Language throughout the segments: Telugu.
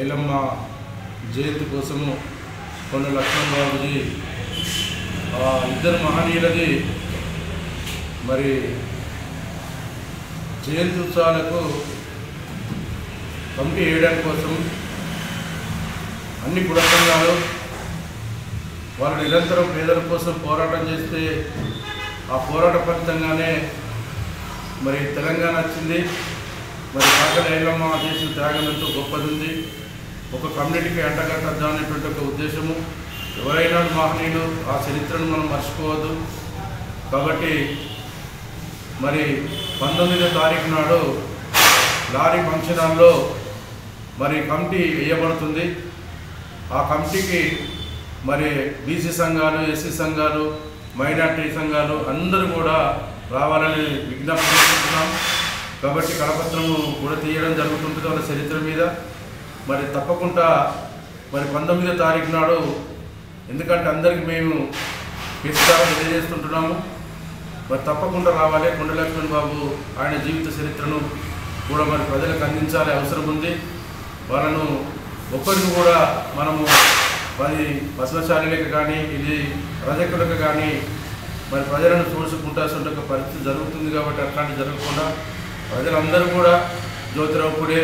ఐలమ్మ జయంతి కోసము కొండ లక్ష్మణ్ ఆ ఇద్దరు మహనీయులది మరి జయంతి ఉత్సవాలకు పంపి వేయడం కోసం అన్ని కుటుంబాలు వాళ్ళు నిరంతరం పేదల కోసం పోరాటం చేస్తే ఆ పోరాట ఫలితంగానే మరి తెలంగాణ వచ్చింది. మరి కాకల ఐలమ్మ చేసిన త్యాగం ఎంతో గొప్పది ఉంది. ఒక కమ్యూనిటీకి అంటగట్టద్దా అనేటువంటి ఒక ఉద్దేశము. ఎవరైనా మహనీయులు ఆ చరిత్రను మనం మర్చిపోవద్దు. కాబట్టి మరి పంతొమ్మిదో తారీఖు నాడు లారీ ఫంక్షన్ హాల్లో మరి కమిటీ వేయబడుతుంది. ఆ కమిటీకి మరి బీసీ సంఘాలు ఎస్సీ సంఘాలు మైనార్టీ సంఘాలు అందరూ కూడా రావాలని విజ్ఞప్తి చేస్తున్నాం. కాబట్టి కరపత్రము కూడా తీయడం జరుగుతుంటుంది వాళ్ళ చరిత్ర మీద. మరి తప్పకుండా మరి పంతొమ్మిదో తారీఖు నాడు ఎందుకంటే అందరికీ మేము విస్తారం తెలియజేస్తుంటున్నాము. మరి తప్పకుండా రావాలి. కొండ లక్ష్మణ్ బాబు ఆయన జీవిత చరిత్రను కూడా మరి ప్రజలకు అందించాలి అవసరం ఉంది. వాళ్ళను ఒక్కరికి కూడా మనము మరి పశుశాలలకు కానీ ఇది రజకులకు కానీ మరి ప్రజలను చూసుకుంటాల్సిన పరిస్థితి జరుగుతుంది కాబట్టి అట్లాంటి జరగకుండా ప్రజలందరూ కూడా జ్యోతిరావు పుడే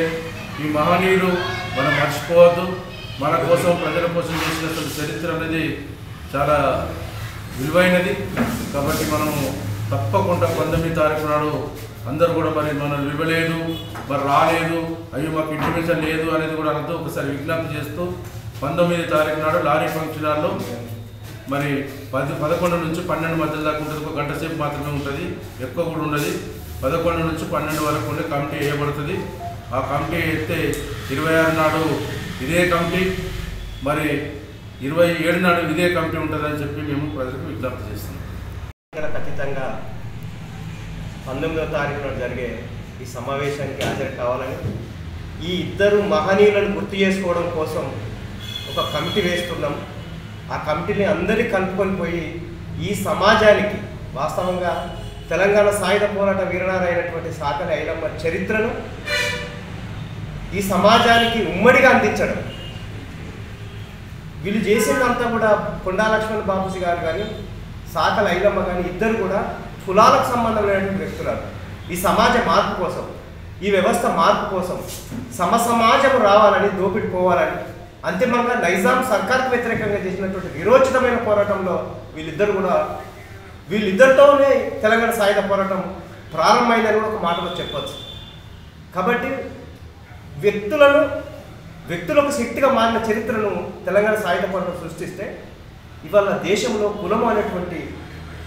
ఈ మహనీయులు మనం మర్చిపోవద్దు. మన కోసం ప్రజల కోసం చేసినటువంటి చరిత్ర అనేది చాలా విలువైనది. కాబట్టి మనము తప్పకుండా పంతొమ్మిది తారీఖు నాడు అందరూ కూడా మరి మనం ఇవ్వలేదు మరి రాలేదు అయ్యో మాకు ఇంటిమేషన్ లేదు అనేది కూడా అనద్దు ఒకసారి విజ్ఞప్తి చేస్తూ పంతొమ్మిది తారీఖు నాడు లారీ ఫంక్షన్ హాల్లో మరి పది పదకొండు నుంచి పన్నెండు మధ్య దాకా ఉంటుంది. ఒక గంట సేపు మాత్రమే ఉంటుంది. ఎక్కువ కూడా ఉండదు. పదకొండు నుంచి పన్నెండు వరకు ఉండే కమిటీ వేయబడుతుంది. ఆ కమిటీ అయితే ఇరవై ఆరు నాడు ఇదే కమిటీ మరి ఇరవై ఏడు నాడు ఇదే కమిటీ ఉంటుందని చెప్పి మేము ప్రజలకు విజ్ఞప్తి చేస్తున్నాం. ఇక్కడ ఖచ్చితంగా పంతొమ్మిదవ తారీఖున జరిగే ఈ సమావేశానికి హాజరు కావాలని ఈ ఇద్దరు మహనీయులను గుర్తు చేసుకోవడం కోసం ఒక కమిటీ వేస్తున్నాం. ఆ కమిటీని అందరి కలుపుకొని పోయి ఈ సమాజానికి వాస్తవంగా తెలంగాణ సాయుధ పోరాట వీరనారైనటువంటి సాకలి ఐలమ్మ చరిత్రను ఈ సమాజానికి ఉమ్మడిగా అందించడం. వీళ్ళు చేసిందంతా కూడా కొండా లక్ష్మణ్ బాబుజీ గారు కానీ సాకల ఐలమ్మ కానీ ఇద్దరు కూడా కులాలకు సంబంధం లేనటువంటి వ్యక్తులు ఈ సమాజ మార్పు కోసం ఈ వ్యవస్థ మార్పు కోసం సమ సమాజం రావాలని దోపిడి పోవాలని అంతిమంగా నైజాం సర్కార్కు వ్యతిరేకంగా చేసినటువంటి విరోచితమైన పోరాటంలో వీళ్ళిద్దరు కూడా వీళ్ళిద్దరితోనే తెలంగాణ సాయుధ పోరాటం ప్రారంభమైందని కూడా ఒక మాటలో చెప్పచ్చు. కాబట్టి వ్యక్తులను వ్యక్తులకు శక్తిగా మారిన చరిత్రను తెలంగాణ సాయుధ పోరాటం సృష్టిస్తే ఇవాళ దేశంలో కులం అనేటువంటి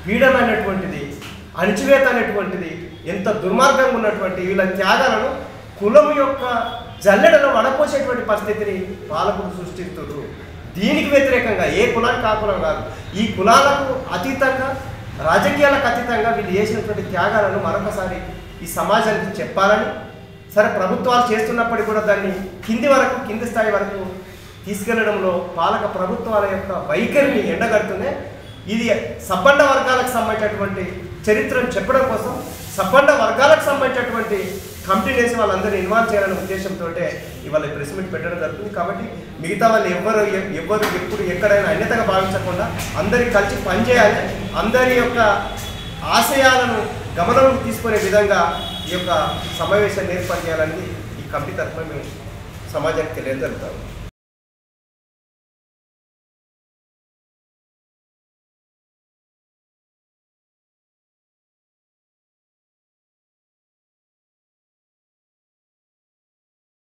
పీడన అనేటువంటిది అణిచివేత అనేటువంటిది ఎంత దుర్మార్గంగా ఉన్నటువంటి వీళ్ళ త్యాగాలను కులం యొక్క జల్లెడలో వడపోసేటువంటి పరిస్థితిని పాలకులు సృష్టిస్తున్నారు. దీనికి వ్యతిరేకంగా ఏ కులానికి ఆ కులం కాదు. ఈ కులాలకు అతీతంగా రాజకీయాలకు అతీతంగా వీళ్ళు చేసినటువంటి త్యాగాలను మరొకసారి ఈ సమాజానికి చెప్పాలని సరే ప్రభుత్వాలు చేస్తున్నప్పటికీ కూడా దాన్ని కింది వరకు కింది స్థాయి వరకు తీసుకెళ్ళడంలో పాలక ప్రభుత్వాల యొక్క వైఖరిని ఎండగడుతూనే ఇది సబ్బండ వర్గాలకు సంబంధించినటువంటి చరిత్రను చెప్పడం కోసం సబ్బండ వర్గాలకు సంబంధించినటువంటి కమిటీ వేసి వాళ్ళందరినీ ఇన్వాల్వ్ చేయాలనే ఉద్దేశంతో ఇవాళ ప్రెస్ మీట్ పెట్టడం జరుగుతుంది. కాబట్టి మిగతా వాళ్ళు ఎవరు ఎ- ఎవరు ఎప్పుడు ఎక్కడైనా అన్యతగా భావించకుండా అందరి కలిసి పనిచేయాలి. అందరి యొక్క ఆశయాలను గమనంలోకి తీసుకునే విధంగా ఈ యొక్క సమావేశాన్ని ఏర్పాటు చేయాలని ఈ కమిటీ తరఫున మేము సమాజానికి తెలియజేస్తాము.